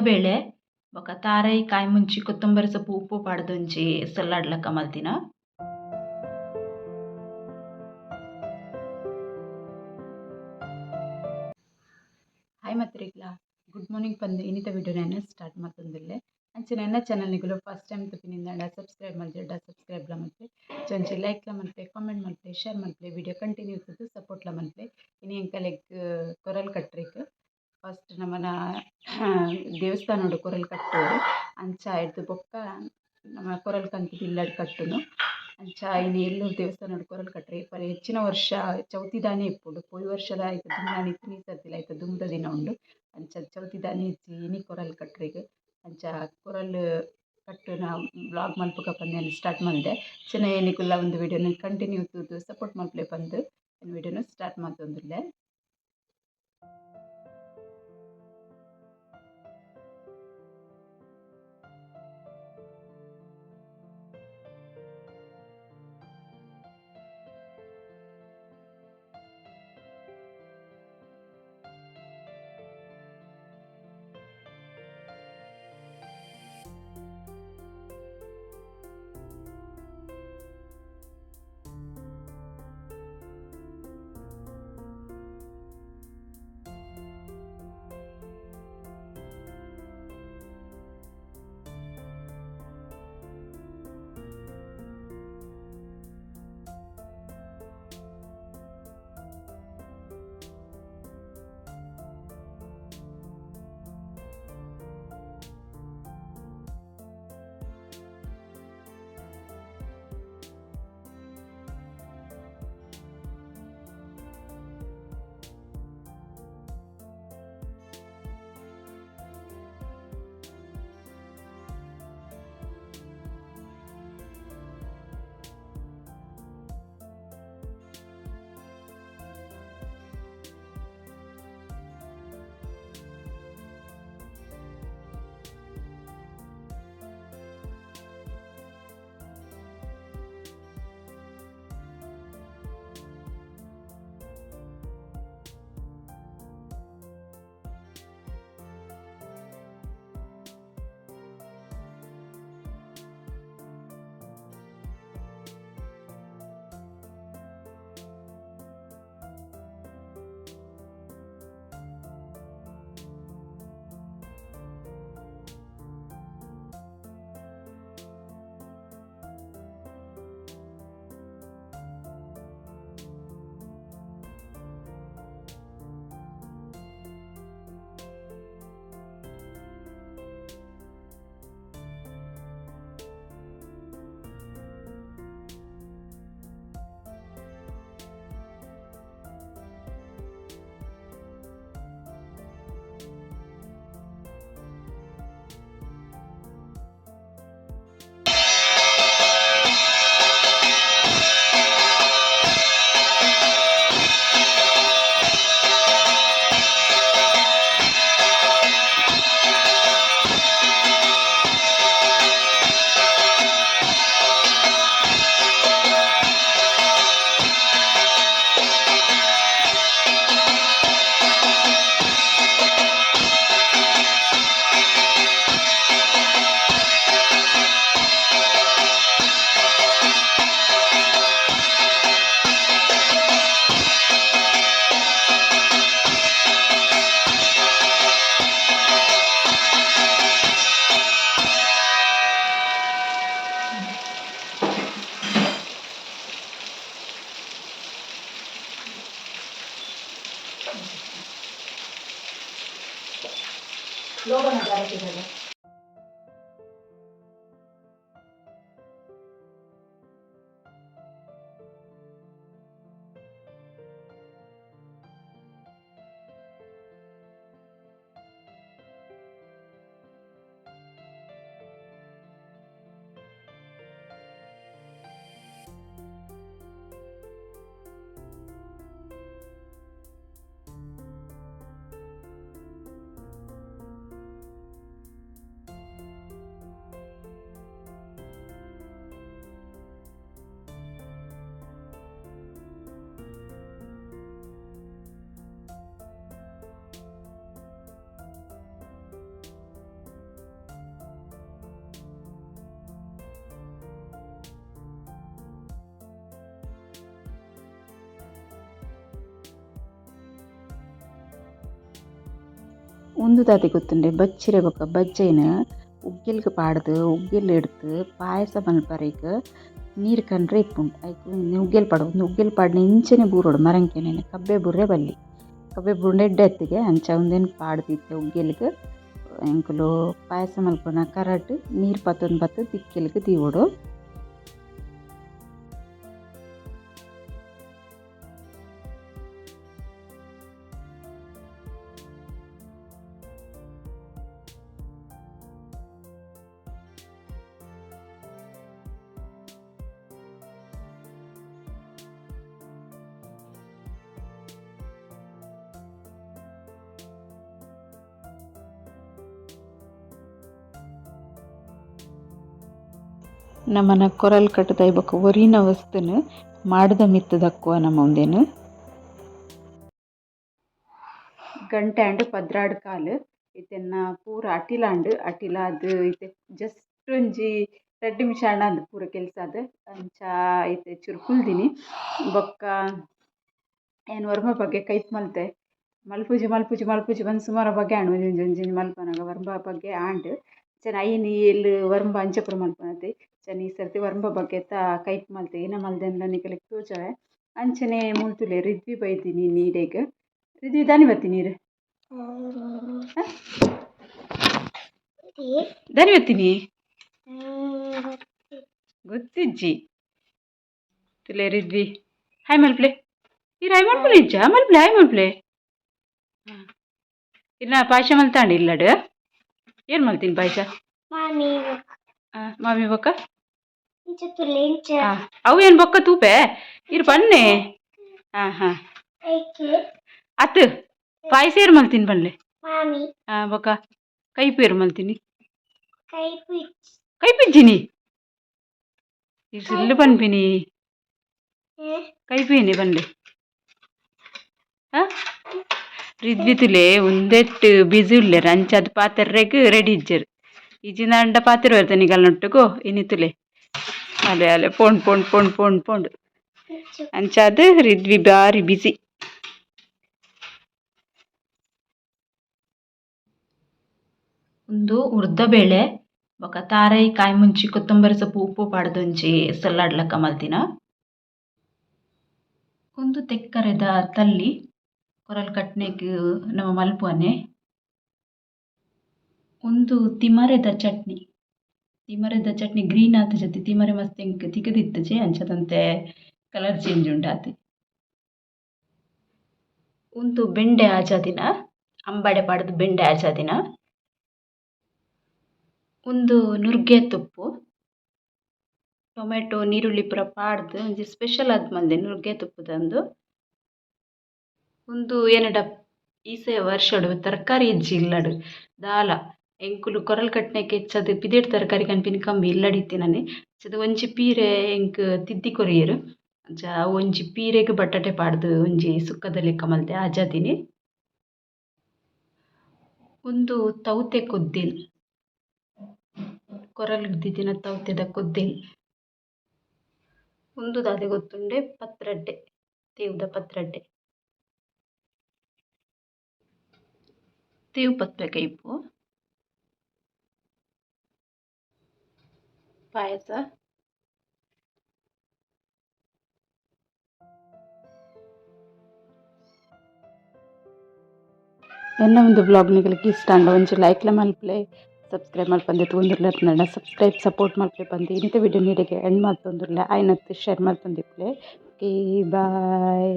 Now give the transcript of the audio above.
ಉಳ್ಳಬೇಳೆ ಬೊಕ ತಾರೈ, ಕಾಯಿ ಮುಂಚಿ, ಕೊತ್ತಂಬರಿ ಸೊಪ್ಪು, ಉಪ್ಪು ಪಾಡ್ದೊಂಜಿ ಸಲಾಡ್ ಲಕ ಮಲ್ತಿನ ಹಾಯ್ ಮತ್ರಿಗ್ಲ ಗುಡ್ ಮಾರ್ನಿಂಗ್ ಪಂದ್. ಇನ್ನಿತ ವಿಡಿಯೋ ನಾನು ಸ್ಟಾರ್ಟ್ ಮಲ್ತೊಂದುಲ್ಲೆ ಅಂಚೆ ನನ್ನ ಚಾನಲ್ ನಿಗುಲು ಫಸ್ಟ್ ಟೈಮ್ ತಪ್ಪಿನಿಂದ ಸಬ್ಸ್ಕ್ರೈಬ್ ಮಲ್ತಿಡ್ಡ ಸಬ್ಸ್ಕ್ರೈಬ್ಲ ಮಾಡ್ತೆ ಚೊಂಚೆ ಲೈಕ್ಲ ಮಾಡ್ತೆ ಕಾಮೆಂಟ್ ಮಾಡ್ತೆ ಶೇರ್ ಮಾಡ್ತೆ ವಿಡಿಯೋ ಕಂಟಿನ್ಯೂ ಇರ್ತದೆ ಸಪೋರ್ಟ್ಲ ಮಾಡ್ತೆ ಇನಿ ಎಂಕಲೆಗ್ ಕೊರಲ್ ಕಟ್ರಿಕ್. ಫಸ್ಟ್ ನಮ್ಮನ ದೇವಸ್ಥಾನಡು ಕೊರಲ್ ಕಟ್ಟೋರು ಅಂಚ ಎಡ್ದು ಬೊಕ್ಕ ನಮ್ಮ ಕೊರಲ್ ಕಂತು ಇಲ್ಲಡ್ ಕಟ್ಟುನು. ಅಂಚ ಇನ್ನು ಎಲ್ಲೂರು ದೇವಸ್ಥಾನಡು ಕೊರಲ್ ಕಟ್ಟ್ರೆ. ಪರಿ ಹೆಚ್ಚಿನ ವರ್ಷ ಚೌತಿ ದಾನೆ ಇಪ್ಪುಂಡು. ಪೋಯಿ ವರ್ಷದ ಆಯ್ತು ದುಂಬಾಣಿ ಇತ್ತಿನ ಸರ್ತಿಲ ಆಯ್ತು ದುಂಬುದ ದಿನ ಉಂಡು. ಅಂಚ ಚೌತಿ ದಾನೆ ಇಜ್ಜಿ ಇನಿ ಕೊರಲ್ ಕಟ್ರೆಗ್ ಅಂಚ ಕೊರಲ್ ಕಟ್ಟುನ ಬ್ಲಾಗ್ ಮಲ್ಪಕ ಪಂದ್ಯ ಸ್ಟಾರ್ಟ್ ಮಾಡಿದೆ. ಚೆನ್ನಾಗಿ ಏನಿಕುಲ್ಲ ಒಂದು ವಿಡಿಯೋನ ಕಂಟಿನ್ಯೂ ತೂದು ಸಪೋರ್ಟ್ ಮಲ್ಪಲೆ ಪಂದ್ ವಿಡಿಯೋನ ಸ್ಟಾರ್ಟ್ ಮಲ್ತೊಂದುಲ್ಲೆ லோகம் கரைக்கிறது ಉಂದು ದಾದಿ ಗೊತ್ತುಂಡೆ, ಬಚ್ಚಿರೆ ಬೊಕ ಬಜ್ಜೆನ್ ಉಗ್ಗೆಲ್ಗ್ ಪಾಡ್ದ್, ಉಗ್ಗೆಲ್ ಎಡ್ದ್ ಪಾಯಸ ಮಲ್ಪರೆಗ್ ನೀರ್ ಕಂಡ್ರೆ ಇಪ್ಪುಂಡು ಐಕ್ ಉಗ್ಗೆಲ್ ಪಾಡ್. ಉಂದು ಉಗ್ಗೆಲ್ ಪಾಡ್ನ ಇಂಚನೆ ಬೂರೋಡು, ಮರಂಕೆನೆನ್, ಕಬ್ಬೆ ಬುರ್ರೆ ಬಲ್ಲಿ. ಕಬ್ಬೆ ಬುರ್ರೆ ಎಡ್ಡೆ ಎತ್ತಿಗೆ ಅಂಚ ಉಂದೆನ್ ಪಾಡ್ದಿತ್ತೆ ಉಗ್ಗೆಲ್ಗ್. ಎಂಕುಲು ಪಾಯಸ ಮಲ್ಪುನ ಕರಟ್ ನೀರ್ ಪತ್ತೊಂದು ಬತ್ತು ತಿಕ್ಕೆಲ್ಗ್ ದೀವೊಡು. ನಮ್ಮನ ಕೊರಲ್ ಕಟ್ಟದ ಇಬ್ಬಕ್ಕ ಒರಿನ ವಸ್ತುನು ಮಾಡಿದ ಮಿತ್ತದಕ್ಕುವ ನಮ್ಮ ಮುಂದೇನು. ಗಂಟೆ ಅಂಡ್ ಪದ್ರಾಡ್ ಕಾಲು ಇತ್ತೆನ್ನ ಪೂರ ಅಟಿಲಾಂಡ್, ಅಟಿಲಾದ್ ಇತ್ತೆ ಜಸ್ಟ್ ಒಂಜಿ ರಡ್ಡ್ ನಿಮಿಷ ಅದು ಪೂರ ಕೆಲ್ಸದ್ ಅಂಚ ಐತೆ ಚೂರು ಕುಲ್ದಿನಿ ಬೊಕ್ಕ ಏನು ವರ್ಮ ಬಗ್ಗೆ ಕೈತ್ ಮಲ್ತೆ. ಮಲ್ಪುಜಿ ಮಲ್ಪುಜಿ ಮಲ್ಪುಜಿ ಬಂದು ಸುಮಾರು ಬಗ್ಗೆ ಆಂಡ್ ಒಂಜಿ ಒಂಜಿ ಮಲ್ಪನಗ ವರ್ಮ ಬಗ್ಗೆ ಆಂಡ್. ಐನ್ ಏಲ್ ವರ್ಮ ಮಲ್ಪನತಿ ಪೂರ ಮಲ್ಪುನತಿ ಅಂಚನೆ ಈ ಸರ್ತಿ ವರ್ಮ ಬಗ್ಗೆತ ಕೈಪ್ ಮಲ್ತೆ ಏನ ಮಲ್ದೆಂದ ನಿಕಲೆಗ್ ತೋಜಾವೆ ಅಂಚನೆ ಮುಲ್ತುಲೆ ರಿದ್ವಿ ಬೈದಿನಿ ನೀಡೆಗ್. ರಿದ್ವಿ ದಾನಿ ಬತ್ತಿ ನೀರು. ದಾನಿ ಬತ್ತೀನಿ ಗೊತ್ತಿಜ್ಜಿ. ತುಲೆ ರಿದ್ವಿ. ಹಾಯ್ ಮಲ್ಪ್ಲೆ. ಇರು ಹಾಯ್ ಮಲ್ಪ್ಲೆ ಇಜ್ಜ. ಮಲ್ಪ್ಲೆ ಹಾಯ್ ಮಲ್ಪ್ಲೆ. ಇನ್ನ ಪಾಶ ಮಲ್ತಾಂಡಿ ಇಲ್ಲಡ್? ಏನು ಮಾಡ್ತೀನಿ ಪಾಯಸ? ಮಾಮಿ ಬೊಕ್ಕ ಅವು ಏನು ಬೊಕ್ಕ ತೂಪೆ? ಇರು ಬನ್ನಿ. ಹಾಂ. ಹಾಂ ಅತ್ತು ಪಾಯಸ ಏರು ಮಲ್ತೀನಿ ಮಾಮಿ. ಹಾಂ ಬೊಕ್ಕ ಕೈಪು ಏರು ಮಲ್ತೀನಿ ಕೈ ಪಿಚ್ ಕೈ ಕೈಪಿನಿ ಬನ್ನಿ ಹಾಂ ರಿದ್ವಿ ತುಲೆ ಉಂದೆಟ್ ಬಿಸಿ ಉಲ್ಲೆರ್ ಅಂಚಾದ್ ಪಾತೆರ್ರೆಗ್ ರೆಡಿ ಇಜ್ಜೆರ್. ಇಜಿಂದ ಅಂಡ ಪಾತೆರ್ ಬರ್ತಾನೆ ಗಲ್ನೊಟ್ಟುಗೋ ಇನಿತುಲೆ ಅಲೆ ಅಲೆ, ಪೋಂಡ್ ಪೋಂಡ್ ಪೋಂಡ್ ಪೋಂಡ್ ಪೋಂಡ್. ಅಂಚಾದ್ ರಿದ್ವಿ ಬಾರಿ ಬಿಸಿ. ಒಂದು ಉರ್ದ ಬೇಳೆ, ಬೊಕ ತಾರೈ, ಕಾಯಿ ಮುಂಚಿ, ಕೊತ್ತಂಬರಿ ಸೊಪ್ಪು, ಉಪ್ಪು ಪಾಡ್ದೊಂಜಿ ಸಲ್ಲಾಡ್ಲಕ್ಕ ಲಕ ಮಲ್ತಿನ. ಒಂದು ತೆಕ್ಕರೆದ ತಲ್ಲಿ ಕೊರಲ್ ಕಟ್ನೆಗ್ ನಮ ಮಲ್ಪುವನೆ. ಒಂದು ತಿಮರೆದ ಚಟ್ನಿ. ತಿಮರೆದ ಚಟ್ನಿ ಗ್ರೀನ್ ಆತ ಜೊತೆ ತಿಮರೆ ಮಸ್ತ್ ಎಂಕ್ ತಿಕ್ಕದಿತ್ತಜೆ ಅಂಚದಂತೆ ಕಲರ್ ಚೇಂಜ್ ಉಂಡಾತೆ. ಒಂದು ಬೆಂಡೆ ಆಜಾದಿನ, ಅಂಬಾಡೆ ಪಾಡದ ಬೆಂಡೆ ಆಜಾದಿನ. ಒಂದು ನುರ್ಗೆ ತುಪ್ಪು. ಟೊಮೆಟೊ, ನೀರುಳ್ಳಿ ಪೂರ ಪಾಡ್ದು, ಒಂಜಿ ಸ್ಪೆಷಲ್ ಆದ್ ಮಂದೆ ನುರ್ಗೆ ತುಪ್ಪುದಂದು ಒಂದು ಏನಡ ಈಸೆ ವರ್ಷಡ್ ತರಕಾರಿ ಇಜ್ಜಿ ಇಲ್ಲಡ್ ದಾಲ ಎಂಕುಲು ಕೊರಲ್ ಕಟ್ನೆಗ್ ಹೆಚ್ಚದು ಪಿದೆಟ್ ತರಕಾರಿ ಕನ್ಪಿನ ಕಮ್ಮಿ ಇಲ್ಲಡಿತ್ತಿನನೆ ಅಂಚಾದ್ ಒಂಜಿ ಪೀರೆ ಎಂಕ್ ತಿದ್ದಿ ಕೊರಿಯೆರ್. ಅಂಚ ಒಂಜಿ ಪೀರೆಗ್ ಬಟಾಟೆ ಪಾಡ್ದ್ ಒಂಜಿ ಸುಕ್ಕದ ಲೆಕ್ಕ ಮಲ್ತೆ ಆಜಾದಿನಿ. ಒಂದು ತೌತೆ ಕೊದ್ದಿಲ್. ಕೊರಲ್ ದಿದ್ದಿನ ತೌತೆದ ಕೊದ್ದಿಲ್. ಒಂದು ದಾದೆ ಗೊತ್ತುಂಡೆ ಪತ್ರಡ್ಡೆ, ತೇವ್ದ ಪತ್ರಡ್ಡೆ. ಪತ್ರೆ ಕೈಪು ಪಾಯಸ. ಎನ್ನ ಒಂದು ಬ್ಲಾಗ್ ನಿಗಲಿಕ್ಕೆ ಇಷ್ಟ ಅಂಡ ಲೈಕ್ ಲೈಕ್ಲ ಮಲ್ಪಲೆ ಸಬ್ಸ್ಕ್ರೈಬ್ ಮಲ್ಪಂದೆ ತೊಂದಿರ್ಲ ಸಬ್ಸ್ಕ್ರೈಬ್ ಸಪೋರ್ಟ್ ಮಲ್ಪಲೆ ಬಂದು. ಇಂಥ ವಿಡಿಯೋ ನೀಡಿಗೆ ಎಂಡ್ ಮಲ್ತೊಂದುರ್ಲೆ ಆಯ್ನತ್ತು ಶೇರ್ ಮಲ್ತೊಂದಿಪ್ಲೆ ಓಕೆ ಬಾಯ್